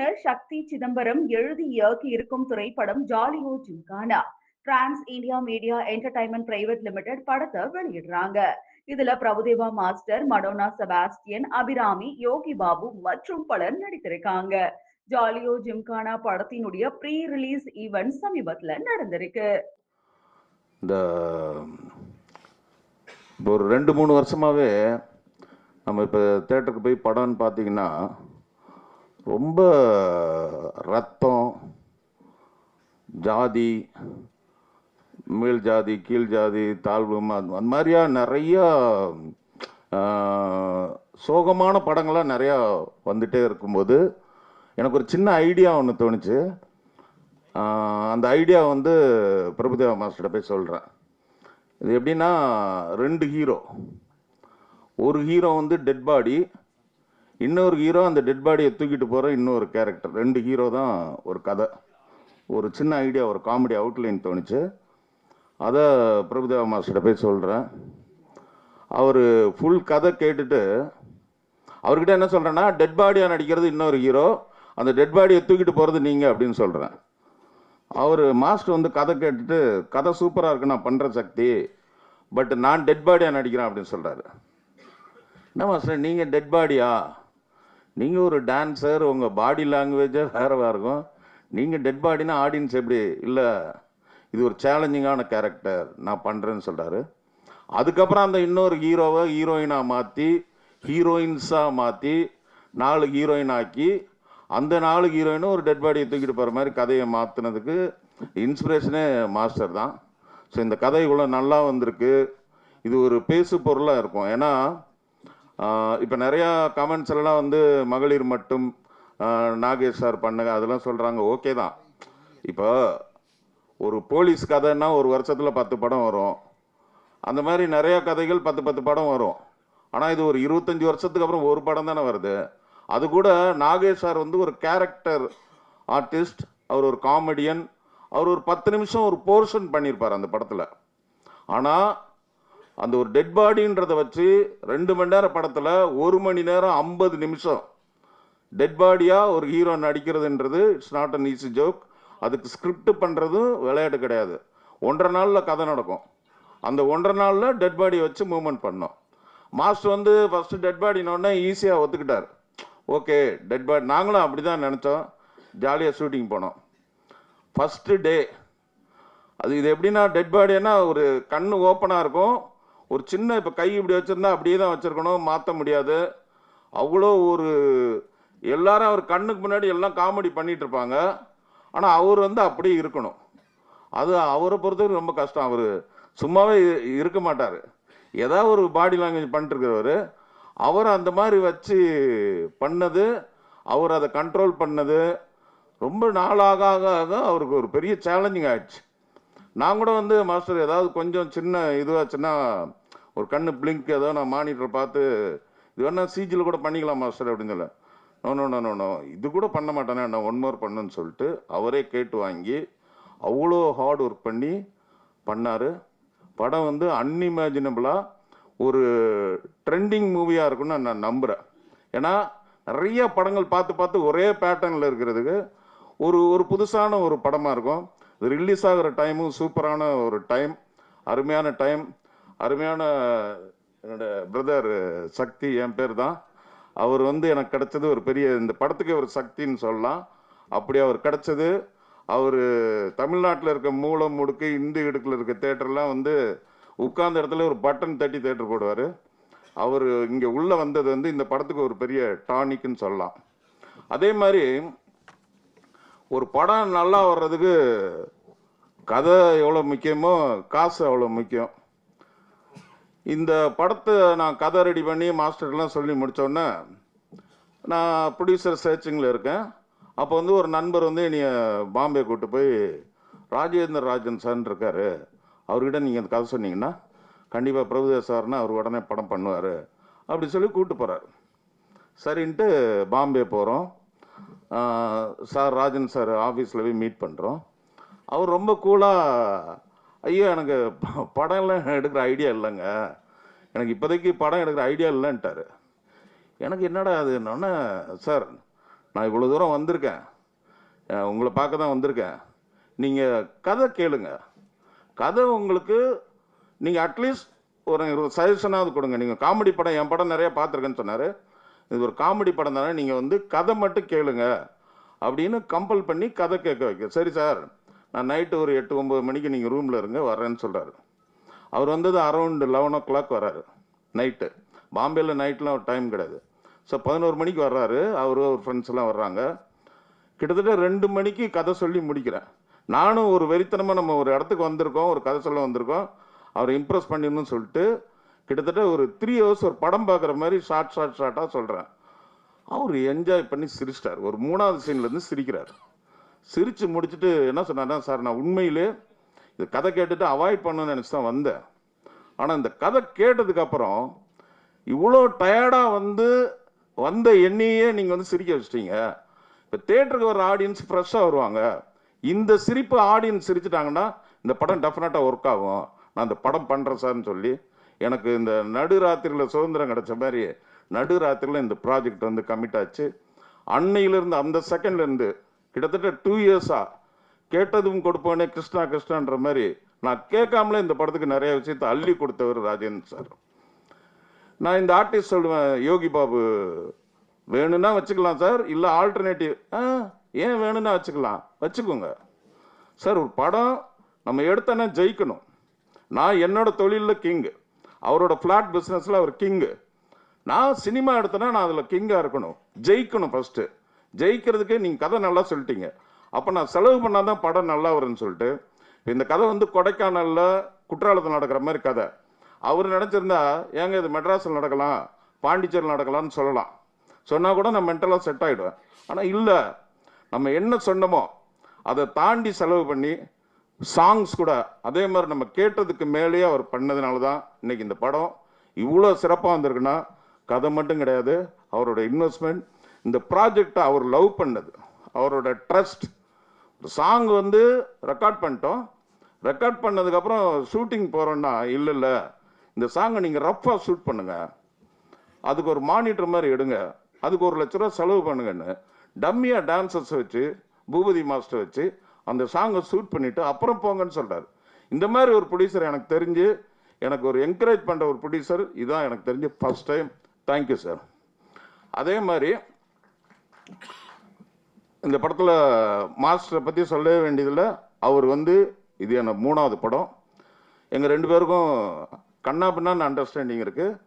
இயக்குனர் சக்தி சிதம்பரம் எழுதி இயக்கி இருக்கும் திரைப்படம் Jolly O Gymkhana Trans India Media Entertainment Private Limited படத்தை வெளியிடுறாங்க. இதுல Prabhudeva master Madonna Sebastian Abhirami Yogi Babu மற்றும் பலர் நடித்திருக்காங்க. ஜாலியோ ஜிம்கானா படத்தினுடைய ப்ரீ ரிலீஸ் ஈவென்ட் சமீபத்துல நடந்திருக்கு. இந்த ஒரு ரெண்டு மூணு வருஷமாவே நம்ம இப்போ தேட்டருக்கு போய் படம்னு பார்த்தீங்கன்னா ரொம்ப ரத்தம் ஜாதி மேல் ஜாதி கீழ் ஜாதி தாழ்வு ம- அந்த மாதிரியா நிறையா சோகமான படங்கள்லாம் நிறையா வந்துட்டே இருக்கும்போது எனக்கு ஒரு சின்ன ஐடியா ஒன்று தோணுச்சு. அந்த ஐடியா வந்து பிரபுதேவா மாஸ்டர்கிட்ட போய் சொல்கிறேன் இது எப்படின்னா ரெண்டு ஹீரோ. ஒரு ஹீரோ வந்து டெட் பாடி இன்னொரு ஹீரோ அந்த டெட் பாடியை தூக்கிட்டு போகிற இன்னொரு கேரக்டர் ரெண்டு ஹீரோ தான் ஒரு கதை. ஒரு சின்ன ஐடியா ஒரு காமெடி அவுட்லைன் தோணுச்சு. அதை பிரபுதேவா மாஸ்டர்கிட்ட போய் சொல்கிறேன் அவர் ஃபுல் கதை கேட்டுட்டு அவர்கிட்ட என்ன சொல்கிறேன்னா டெட் பாடியாக நடிக்கிறது இன்னொரு ஹீரோ அந்த டெட் பாடியை தூக்கிட்டு போகிறது நீங்கள் அப்படின்னு சொல்கிறேன் அவர் மாஸ்டர் வந்து கதை கேட்டுட்டு கதை சூப்பராக இருக்கு நான் பண்ணுற சக்தி பட் நான் டெட் பாடியாக நடிக்கிறேன் அப்படின்னு சொல்கிறாரு என்ன மாஸ்டர் நீங்கள் டெட் பாடியா நீங்கள் ஒரு டான்ஸர் உங்கள் பாடி லாங்குவேஜே வேறவா இருக்கும். நீங்கள் டெட் பாடினா ஆடியன்ஸ் எப்படி? இல்லை இது ஒரு சேலஞ்சிங்கான கேரக்டர் நான் பண்ணுறேன்னு சொல்கிறாரு அதுக்கப்புறம் அந்த இன்னொரு ஹீரோவை ஹீரோயினாக மாற்றி ஹீரோயின்ஸாக மாற்றி நாலு ஹீரோயின் ஆக்கி அந்த நாலு ஹீரோயினும் ஒரு டெட் பாடியை தூக்கிட்டு போகிற மாதிரி கதையை மாற்றினதுக்கு இன்ஸ்பிரேஷனே மாஸ்டர் தான். ஸோ இந்த கதை இவ்வளோ நல்லா வந்திருக்கு. இது ஒரு பேசு பொருளாக இருக்கும். ஏன்னா இப்போ நிறையா கமெண்ட்ஸ் எல்லாம் வந்து மகளிர் மட்டும் நாகேஷ் சார் பண்ணுங்க அதெல்லாம் சொல்கிறாங்க ஓகே தான். இப்போ ஒரு போலீஸ் கதைன்னா ஒரு வருஷத்தில் பத்து படம் வரும். அந்த மாதிரி நிறையா கதைகள் பத்து பத்து படம் வரும். ஆனால் இது ஒரு இருபத்தஞ்சி வருஷத்துக்கு அப்புறம் ஒரு படம் தானே வருது. அது கூட நாகேஷ் சார் வந்து ஒரு கேரக்டர் ஆர்டிஸ்ட் அவர் ஒரு காமெடியன் அவர் ஒரு பத்து நிமிஷம் ஒரு போர்ஷன் பண்ணியிருப்பார் அந்த படத்தில். ஆனால் அந்த ஒரு டெட் பாடின்றதை வச்சு ரெண்டு மணி நேரம் படத்தில் ஒரு மணி நேரம் ஐம்பது நிமிஷம் டெட் பாடியாக ஒரு hero நடிக்கிறதுன்றது it's not an easy joke அதுக்கு ஸ்கிரிப்ட் பண்ணுறதும் விளையாட்டு கிடையாது. ஒன்றரை நாளில் கதை நடக்கும். அந்த ஒன்றரை நாளில் டெட் பாடியை வச்சு மூவ்மெண்ட் பண்ணோம். மாஸ்டர் வந்து ஃபஸ்ட்டு டெட் பாடினோடனே ஈஸியாக ஒத்துக்கிட்டார். ஓகே டெட் பாடி நாங்களும் அப்படி தான் நினச்சோம் ஜாலியாக ஷூட்டிங் போனோம். ஃபஸ்ட்டு டே அது இது எப்படின்னா டெட் பாடினா ஒரு கண் ஓப்பனாக இருக்கும். ஒரு சின்ன இப்போ கை இப்படி வச்சுருந்தா அப்படியே தான் வச்சுருக்கணும் மாற்ற முடியாது. அவ்வளோ ஒரு எல்லாரும் அவர் கண்ணுக்கு முன்னாடி எல்லாம் காமெடி பண்ணிட்டு இருப்பாங்க. ஆனால் அவர் வந்து அப்படியே இருக்கணும். அது அவரை பொறுத்தவரைக்கும் ரொம்ப கஷ்டம். அவர் சும்மாவே இருக்க மாட்டார். ஏதாவது ஒரு பாடி லாங்குவேஜ் பண்ணிட்டுருக்கிறவர். அவர் அந்த மாதிரி வச்சு பண்ணது அவர் அதை கண்ட்ரோல் பண்ணது ரொம்ப நாளாக ஆக ஆக அவருக்கு ஒரு பெரிய சேலஞ்சிங் ஆயிடுச்சு. நான் கூட வந்து மாஸ்டர் ஏதாவது கொஞ்சம் சின்ன இதுவாச்சுன்னா ஒரு கண்ணு பிளிங்க் ஏதோ நான் மானிட்டர் பார்த்து இது வேணால் சிஜியில் கூட பண்ணிக்கலாம் மாஸ்டர் அப்படின்னு சொல்ல. நோ நோ நோ நோ இது கூட பண்ண மாட்டேனே நான் ஒன் மோர் பண்ணுன்னு சொல்லிட்டு அவரே கேட்டு வாங்கி அவ்வளோ ஹார்ட் ஒர்க் பண்ணி பண்ணார். படம் வந்து அன்இமேஜினபிளாக ஒரு ட்ரெண்டிங் மூவியாக இருக்கும்னு நான் நம்புகிறேன் ஏன்னா நிறைய படங்கள் பார்த்து பார்த்து ஒரே பேட்டர்னில் இருக்கிறதுக்கு ஒரு ஒரு புதுசான ஒரு படமாக இருக்கும். இது ரிலீஸ் ஆகிற டைமும் சூப்பரான ஒரு டைம் அருமையான டைம் அருமையான என்னோட பிரதர் சக்தி என் பேர் தான். அவர் வந்து எனக்கு கிடைச்சது ஒரு பெரிய இந்த படத்துக்கு ஒரு சக்தின்னு சொல்லலாம். அப்படி அவர் கிடைச்சது. அவர் தமிழ்நாட்டில் இருக்க மூலம் முடுக்கு இந்து இடுக்கில் இருக்க தேட்டர்லாம் வந்து உட்கார்ந்த இடத்துல ஒரு பட்டன் தட்டி தேட்டர் போடுவார். அவர் இங்கே உள்ளே வந்தது வந்து இந்த படத்துக்கு ஒரு பெரிய டானிக்னு சொல்லலாம். அதே மாதிரி ஒரு படம் நல்லா வர்றதுக்கு கதை எவ்வளோ முக்கியமோ காசு அவ்வளோ முக்கியம். இந்த படத்தை நான் கதை ரெடி பண்ணி மாஸ்டர்லாம் சொல்லி முடித்தோடனே நான் ப்ரொடியூசர் சர்ச்சிங்கில் இருக்கேன். அப்போ வந்து ஒரு நண்பர் வந்து என்னைய பாம்பே கூட்டு போய் ராஜேந்திர ராஜன் சார்னு இருக்காரு. அவர்கிட்ட நீங்கள் அந்த கதை சொன்னீங்கன்னா கண்டிப்பாக பிரபுதேவ சார்னா அவர் உடனே படம் பண்ணுவார். அப்படி சொல்லி கூப்பிட்டு போகிறார் சரின்ட்டு பாம்பே போகிறோம் சார் ராஜன் சார் ஆஃபீஸில் போய் மீட் பண்ணுறோம் அவர் ரொம்ப கூலாக ஐயோ எனக்கு படம்லாம் எடுக்கிற ஐடியா இல்லைங்க. எனக்கு இப்போதைக்கு படம் எடுக்கிற ஐடியா இல்லைன்ட்டாரு. எனக்கு என்னடா அது என்னன்னா சார் நான் இவ்வளோ தூரம் வந்திருக்கேன். உங்களை பார்க்க தான் வந்திருக்கேன். நீங்கள் கதை கேளுங்க. கதை உங்களுக்கு நீங்கள் அட்லீஸ்ட் ஒரு இருபது சஜஷனாவது கொடுங்க. நீங்கள் காமெடி படம் என் படம் நிறையா பார்த்துருக்கேன்னு சொன்னார். இது ஒரு காமெடி படம் தானே நீங்கள் வந்து கதை மட்டும் கேளுங்க. அப்படின்னு கம்பல் பண்ணி கதை கேட்க வைக்க. சரி சார். நான் நைட்டு ஒரு எட்டு ஒம்பது மணிக்கு நீங்கள் ரூமில் இருங்க வரேன்னு சொல்கிறாரு அவர் வந்தது அரௌண்ட் லெவன் ஓ கிளாக் வராரு நைட்டு பாம்பேயில் நைட்லாம் ஒரு டைம் கிடையாது. ஸோ பதினோரு மணிக்கு வர்றாரு அவரு அவர் ஃப்ரெண்ட்ஸ் எல்லாம் வர்றாங்க. கிட்டத்தட்ட ரெண்டு மணிக்கு கதை சொல்லி முடிக்கிறேன். நானும் ஒரு வெறித்தனமாக நம்ம ஒரு இடத்துக்கு வந்திருக்கோம் ஒரு கதை சொல்ல வந்திருக்கோம். அவரை இம்ப்ரெஸ் பண்ணிடணும்னு சொல்லிட்டு கிட்டத்தட்ட ஒரு த்ரீ ஹவர்ஸ் ஒரு படம் பார்க்குற மாதிரி ஷார்ட் ஷார்ட் ஷார்ட்டாக சொல்கிறேன் அவர் என்ஜாய் பண்ணி சிரிச்சிட்டார். ஒரு மூணாவது சீன்லேருந்து சிரிக்கிறார். சிரித்து முடிச்சுட்டு என்ன சொன்னார்னா சார் நான் உண்மையிலே இது கதை கேட்டுட்டு அவாய்ட் பண்ணணும்னு நினச்சி தான் வந்தேன். ஆனால் இந்த கதை கேட்டதுக்கப்புறம் இவ்வளோ டயர்டாக வந்து வந்த எண்ணியே நீங்கள் வந்து சிரிக்க வச்சிட்டீங்க. இப்போ தேட்டருக்கு வர ஆடியன்ஸ் ஃப்ரெஷ்ஷாக வருவாங்க. இந்த சிரிப்பு ஆடியன்ஸ் சிரிச்சிட்டாங்கன்னா இந்த படம் டெஃபினட்டாக ஒர்க் ஆகும். நான் இந்த படம் பண்ணுறேன் சார்னு சொல்லி எனக்கு இந்த நடுராத்திரியில் சுதந்திரம் கிடைச்ச மாதிரி நடுராத்திரியில் இந்த ப்ராஜெக்ட் வந்து கமிட் ஆச்சு. அன்னையிலேருந்து அந்த செகண்ட்லேருந்து கிட்டத்தட்ட டூ இயர்ஸாக கேட்டதும் கொடுப்போனே கிருஷ்ணா கிருஷ்ணான்ற மாதிரி நான் கேட்காமலே இந்த படத்துக்கு நிறைய விஷயத்தை அள்ளி கொடுத்தவர் ராஜேந்திர சார். நான் இந்த ஆர்டிஸ்ட் சொல்லுவேன் யோகி பாபு வேணும்னா வச்சுக்கலாம் சார் இல்லை ஆல்டர்னேட்டிவ் ஆ ஏன் வேணும்னா வச்சுக்கலாம் வச்சுக்கோங்க. சார் ஒரு படம் நம்ம எடுத்தோன்னா ஜெயிக்கணும். நான் என்னோட தொழிலில் கிங்கு அவரோட ஃப்ளாட் பிஸ்னஸில் அவர் கிங்கு நான் சினிமா எடுத்தேன்னா நான் அதில் கிங்காக இருக்கணும். ஜெயிக்கணும் ஃபஸ்ட்டு ஜெயிக்கிறதுக்கு நீங்கள் கதை நல்லா சொல்லிட்டீங்க. அப்போ நான் செலவு பண்ணால் தான் படம் நல்லா வரும்னு சொல்லிட்டு இந்த கதை வந்து கொடைக்கானலில் குற்றாலத்தில் நடக்கிற மாதிரி கதை. அவர் நினச்சிருந்தா ஏங்க இது மெட்ராஸில் நடக்கலாம் பாண்டிச்சேரியில் நடக்கலாம்னு சொல்லலாம். சொன்னால் கூட நான் மென்டலாக செட் ஆகிடுவேன் ஆனால் இல்லை நம்ம என்ன சொன்னமோ அதை தாண்டி செலவு பண்ணி சாங்ஸ் கூட அதே மாதிரி நம்ம கேட்டதுக்கு மேலேயே அவர் பண்ணதுனால தான் இன்னைக்கு இந்த படம் இவ்வளோ சிறப்பாக வந்திருக்குன்னா கதை மட்டும் கிடையாது அவரோட இன்வெஸ்ட்மெண்ட் இந்த ப்ராஜெக்டை அவர் லவ் பண்ணது. அவரோட ட்ரஸ்ட் சாங் வந்து ரெக்கார்ட் பண்ணிட்டோம். ரெக்கார்ட் பண்ணதுக்கப்புறம் ஷூட்டிங் போகிறோன்னா இல்லை இல்லை. இந்த சாங்கை நீங்கள் ரஃப்பாக ஷூட் பண்ணுங்கள் அதுக்கு ஒரு மானிட்டர் மாதிரி எடுங்க. அதுக்கு ஒரு லட்ச ரூபா செலவு பண்ணுங்கன்னு டம்மியாக டான்சர்ஸ் வச்சு பூபதி மாஸ்டர் வச்சு அந்த சாங்கை ஷூட் பண்ணிவிட்டு அப்புறம் போங்கன்னு சொல்கிறார் இந்த மாதிரி ஒரு ப்ரொடியூசர் எனக்கு தெரிஞ்சு எனக்கு ஒரு என்கரேஜ் பண்ணுற ஒரு ப்ரொடியூசர் இதான் எனக்கு தெரிஞ்சு ஃபர்ஸ்ட் டைம் தேங்க்யூ சார் அதே மாதிரி இந்த படத்தில் மாஸ்டரை பற்றி சொல்லவே வேண்டியதில்லை. அவர் வந்து இது என்ன மூணாவது படம். எங்கள் ரெண்டு பேருக்கும் கண்ணா பின்னான்னு அண்டர்ஸ்டாண்டிங் இருக்குது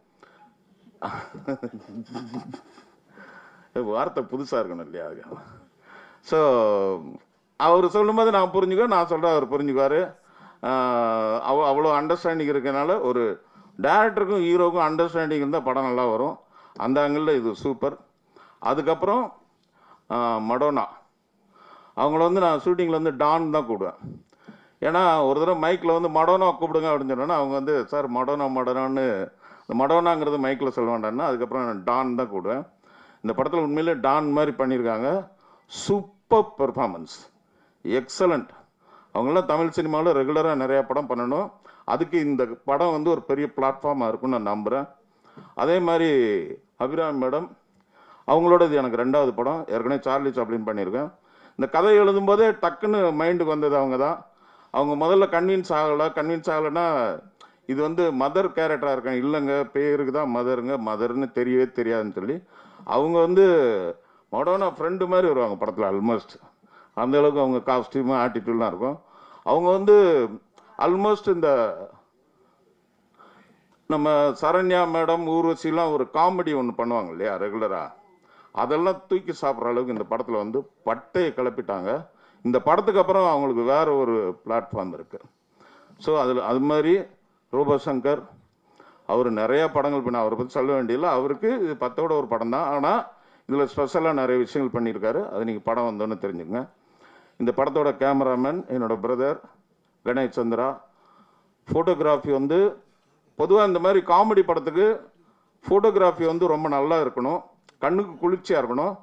வார்த்தை புதுசாக இருக்கணும் இல்லையா? அது ஸோ அவர் சொல்லும்போது நான் புரிஞ்சுக்குவேன் நான் சொல்கிறேன் அவர் புரிஞ்சுக்குவார். அவ அவ்வளோ அண்டர்ஸ்டாண்டிங் இருக்கனால ஒரு டேரக்டருக்கும் ஹீரோக்கும் அண்டர்ஸ்டாண்டிங் இருந்தால் படம் நல்லா வரும். அந்த ஆங்கிளில் இது சூப்பர் அதுக்கப்புறம் மடோனா. அவங்கள வந்து நான் ஷூட்டிங்கில் வந்து டான் தான் கூப்பிடுவேன். ஏன்னா ஒரு தடவை மைக்கில் வந்து மடோனா கூப்பிடுங்க அப்படின்னு சொன்னோன்னா அவங்க வந்து சார் மடோனா மடோனான்னு இந்த மடோனாங்கிறது மைக்கில் சொல்ல வேண்டாம்னா அதுக்கப்புறம் நான் டான் தான் கூடுவேன் இந்த படத்தில் உண்மையிலே டான் மாதிரி பண்ணியிருக்காங்க. சூப்பர் பெர்ஃபார்மன்ஸ் எக்ஸலண்ட் அவங்களாம் தமிழ் சினிமாவில் ரெகுலராக நிறையா படம் பண்ணணும். அதுக்கு இந்த படம் வந்து ஒரு பெரிய பிளாட்ஃபார்மாக இருக்கும்னு நான் நம்புகிறேன் அதே மாதிரி அபிராமி மேடம் அவங்களோடது எனக்கு ரெண்டாவது படம். ஏற்கனவே சார்லி சாப்ளின் பண்ணியிருக்கேன். இந்த கதை எழுதும்போதே டக்குன்னு மைண்டுக்கு வந்தது அவங்க தான். அவங்க முதல்ல கன்வின்ஸ் ஆகலை. கன்வின்ஸ் ஆகலைன்னா இது வந்து மதர் கேரக்டராக இருக்கேன். இல்லைங்க பேருக்கு தான் மதருங்க. மதர்னு தெரியவே தெரியாதுன்னு சொல்லி அவங்க வந்து மொடோனா ஃப்ரெண்டு மாதிரி வருவாங்க படத்தில் ஆல்மோஸ்ட் அந்த அளவுக்கு அவங்க காஸ்டியூமு ஆட்டிடியூட்லாம் இருக்கும். அவங்க வந்து ஆல்மோஸ்ட் இந்த நம்ம சரண்யா மேடம் ஊர்வசிலாம் ஒரு காமெடி ஒன்று பண்ணுவாங்க இல்லையா ரெகுலராக அதெல்லாம் தூக்கி சாப்பிட்ற அளவுக்கு இந்த படத்தில் வந்து பட்டையை கிளப்பிட்டாங்க. இந்த படத்துக்கு அப்புறம் அவங்களுக்கு வேறு ஒரு பிளாட்ஃபார்ம் இருக்குது ஸோ அதில் அது மாதிரி ரூபசங்கர் அவர் நிறையா படங்கள் பண்ண அவரை பற்றி சொல்ல வேண்டியதில்லை. அவருக்கு இது பத்தோட ஒரு படம் தான். ஆனால் இதில் ஸ்பெஷலாக நிறைய விஷயங்கள் பண்ணியிருக்காரு. அது நீங்கள் படம் வந்தோன்னு தெரிஞ்சுக்கங்க. இந்த படத்தோட கேமராமேன் என்னோடய பிரதர் கணேஷ் சந்திரா. ஃபோட்டோகிராஃபி வந்து பொதுவாக இந்த மாதிரி காமெடி படத்துக்கு ஃபோட்டோகிராஃபி வந்து ரொம்ப நல்லா இருக்கணும். கண்ணுக்கு குளிர்ச்சியாக இருக்கணும்.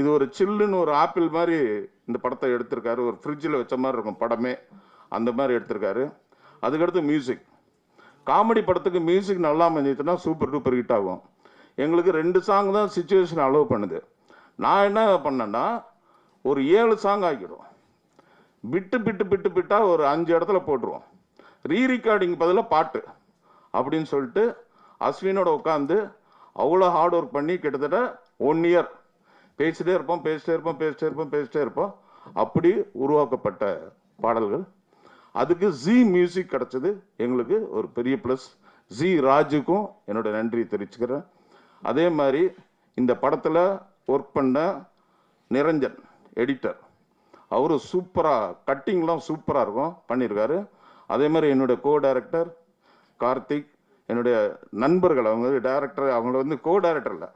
இது ஒரு சில்லுன்னு ஒரு ஆப்பிள் மாதிரி இந்த படத்தை எடுத்திருக்காரு. ஒரு ஃப்ரிட்ஜில் வச்ச மாதிரி இருக்கும் படமே. அந்த மாதிரி எடுத்திருக்காரு. அதுக்கடுத்து மியூசிக் காமெடி படத்துக்கு மியூசிக் நல்லா அமைஞ்சிச்சுன்னா சூப்பர் டூப்பர் ஹிட் ஆகும். எங்களுக்கு ரெண்டு சாங் தான் சுச்சுவேஷன் அலோவ் பண்ணுது. நான் என்ன பண்ணேன்னா ஒரு ஏழு சாங் ஆக்கிடும். பிட்டு பிட்டு பிட்டு பிட்டாக ஒரு அஞ்சு இடத்துல போட்டுருவோம். ரீ ரெக்கார்டிங் பதிலாக பாட்டு அப்படின்னு சொல்லிட்டு அஸ்வினோட உட்காந்து அவ்வளோ ஹார்ட் ஒர்க் பண்ணி கிட்டத்தட்ட ஒன் இயர் பேசிட்டே இருப்போம் பேசிட்டே இருப்போம் பேசிட்டே இருப்போம் பேசிட்டே இருப்போம். அப்படி உருவாக்கப்பட்ட பாடல்கள். அதுக்கு ஜி மியூசிக் கிடச்சது. எங்களுக்கு ஒரு பெரிய ப்ளஸ் ஜி ராஜுக்கும் என்னோட நன்றி தெரிவிச்சுக்கிறேன். அதே மாதிரி இந்த படத்தில் ஒர்க் பண்ண நிரஞ்சன் எடிட்டர் அவர் சூப்பராக கட்டிங்லாம் சூப்பராக இருக்கும் பண்ணியிருக்காரு அதே மாதிரி என்னுடைய கோ டைரக்டர் கார்த்திக் என்னுடைய நண்பர்கள் அவங்க டேரக்டர் அவங்கள வந்து கோ டேரக்டர் இல்லை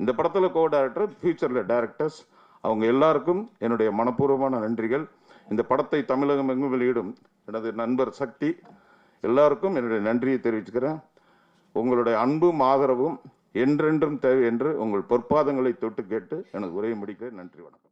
இந்த படத்தில் கோ டேரக்டர் ஃபியூச்சரில் டேரக்டர்ஸ் அவங்க எல்லாருக்கும் என்னுடைய மனப்பூர்வமான நன்றிகள். இந்த படத்தை தமிழகம் எங்கும் வெளியிடும் எனது நண்பர் சக்தி. எல்லாருக்கும் என்னுடைய நன்றியை தெரிவிச்சுக்கிறேன். உங்களுடைய அன்பும் ஆதரவும் என்றென்றும் தேவை என்று உங்கள் பொற்பாதங்களை தொட்டு கேட்டு எனது உரையை முடிக்க நன்றி வணக்கம்.